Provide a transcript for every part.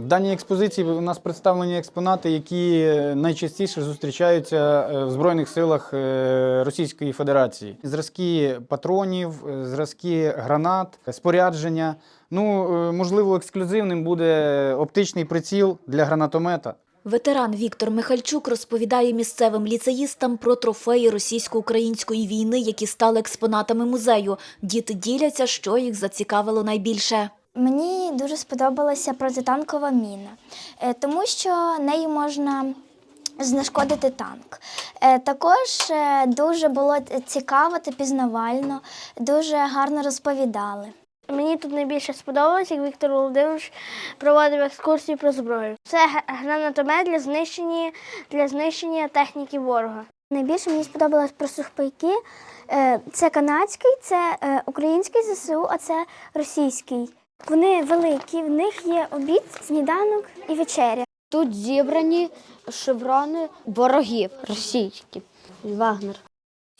В даній експозиції у нас представлені експонати, які найчастіше зустрічаються е, в Збройних силах е, Російської Федерації. Зразки патронів, е, зразки гранат, спорядження. Ну, можливо, ексклюзивним буде оптичний приціл для гранатомета. Ветеран Віктор Михальчук розповідає місцевим ліцеїстам про трофеї російсько-української війни, які стали експонатами музею. Діти діляться, що їх зацікавило найбільше. Мені дуже сподобалася протитанкова міна, е, тому що нею можна знешкодити танк. Е, Також е, дуже було цікаво та пізнавально, дуже гарно розповідали. Мені тут найбільше сподобалось, як Віктор Володимирович проводив екскурсії про зброю. Це гранатомет для знищення, для знищення техніки ворога. Найбільше мені сподобалось про сухпайки. Це канадський, це український ЗСУ, а це російський. Вони великі, в них є обід, сніданок і вечеря. Тут зібрані шеврони ворогів російських. Вагнер.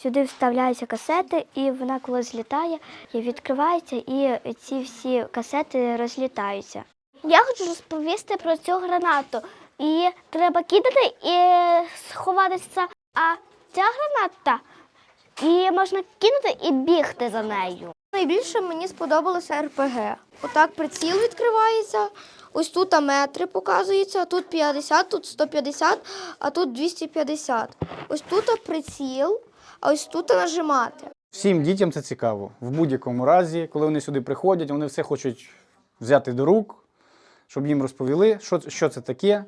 Сюди вставляються касети, і вона коли злітає, відкривається, і ці всі касети розлітаються. Я хочу розповісти про цю гранату. І треба кидати і сховатися. А ця граната і можна кинути і бігти за нею. Найбільше мені сподобалося РПГ. Отак приціл відкривається. Ось тут метри показуються, тут 50, тут 150, а тут 250. Ось тут приціл, а ось тут нажимати. Всім дітям це цікаво. В будь-якому разі, коли вони сюди приходять, вони все хочуть взяти до рук, щоб їм розповіли, що, що це таке,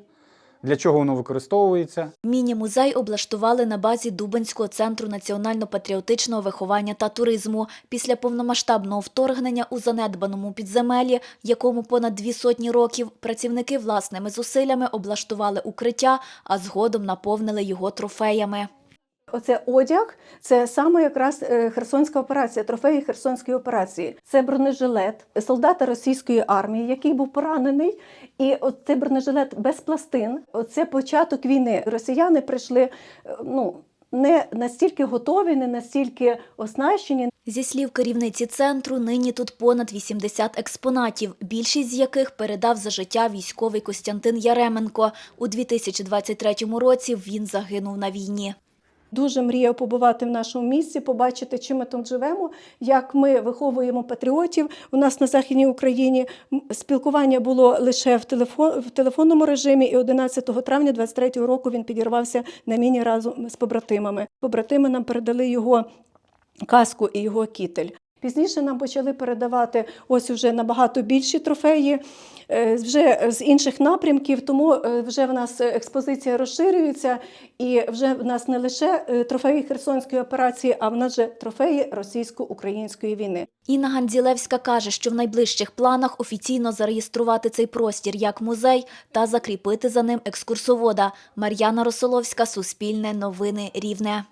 для чого воно використовується. Міні-музей облаштували на базі Дубенського центру національно-патріотичного виховання та туризму. Після повномасштабного вторгнення у занедбаному підземеллі, якому понад дві сотні років, працівники власними зусиллями облаштували укриття, а згодом наповнили його трофеями. Оце одяг, це саме якраз е, Херсонська операція, трофеї Херсонської операції. Це бронежилет солдата російської армії, який був поранений. І от бронежилет без пластин. Оце початок війни. Росіяни прийшли е, ну, не настільки готові, не настільки оснащені, Зі слів керівниці центру, нині тут понад 80 експонатів, більшість з яких передав за життя військовий Костянтин Яременко. У 2023 році він загинув на війні. Дуже мріяв побувати в нашому місці, побачити, чим ми тут живемо, як ми виховуємо патріотів. У нас на Західній Україні спілкування було лише в, телефон, в телефонному режимі, і 11 травня 23 року він підірвався на міні разом з побратимами. Побратими нам передали його каску і його кітель. Пізніше нам почали передавати ось вже набагато більші трофеї е, вже з інших напрямків, тому е, вже в нас експозиція розширюється, і вже в нас не лише е, трофеї Херсонської операції, а в нас вже трофеї російсько-української війни. Інна Гандзілевська каже, що в найближчих планах офіційно зареєструвати цей простір як музей та закріпити за ним екскурсовода. Мар'яна Росоловська, Суспільне новини Рівне.